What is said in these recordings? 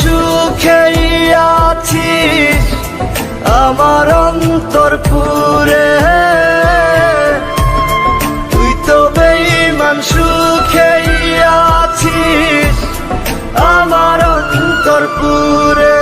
সুখেই আছিস আমার অন্তর পুরে। তুই তো বেইমান সুখেই আছিস আমার অন্তর পুরে।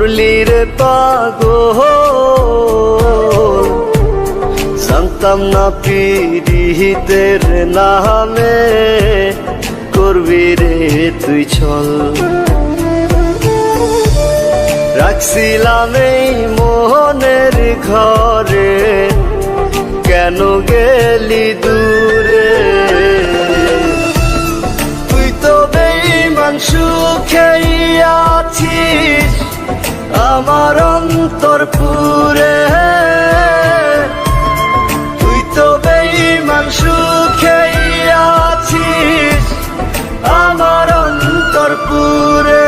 করলি রে পাগো জানতাম না পিড়িতের নামে করবি রে তুই ছল রাখছিলাম এই মোহনের ঘরে, কেন গেলি দূরে? তুই তো বেইমান সুখেই আছিস আমার অন্তর পুরে। তুই তো বেইমান সুখেই আছিস আমার অন্তর পুরে।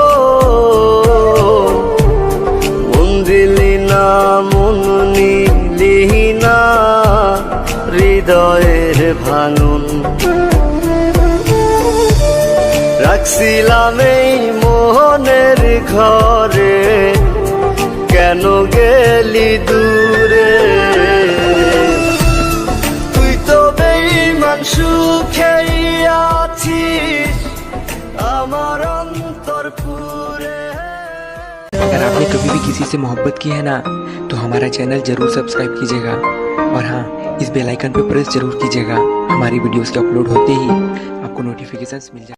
না, মন নিলি না, হৃদয়ের ভাঙন রাখছিলাম এই মোহনের ঘরে, কেন গেলি দূরে? তুই তো বেইমান সুখেই भी किसी से मोहब्बत की है ना तो हमारा चैनल ज़रूर सब्सक्राइब कीजिएगा। और हाँ इस बेल आइकन पर प्रेस ज़रूर कीजिएगा। हमारी वीडियोस के अपलोड होते ही आपको नोटिफिकेशन मिल जाए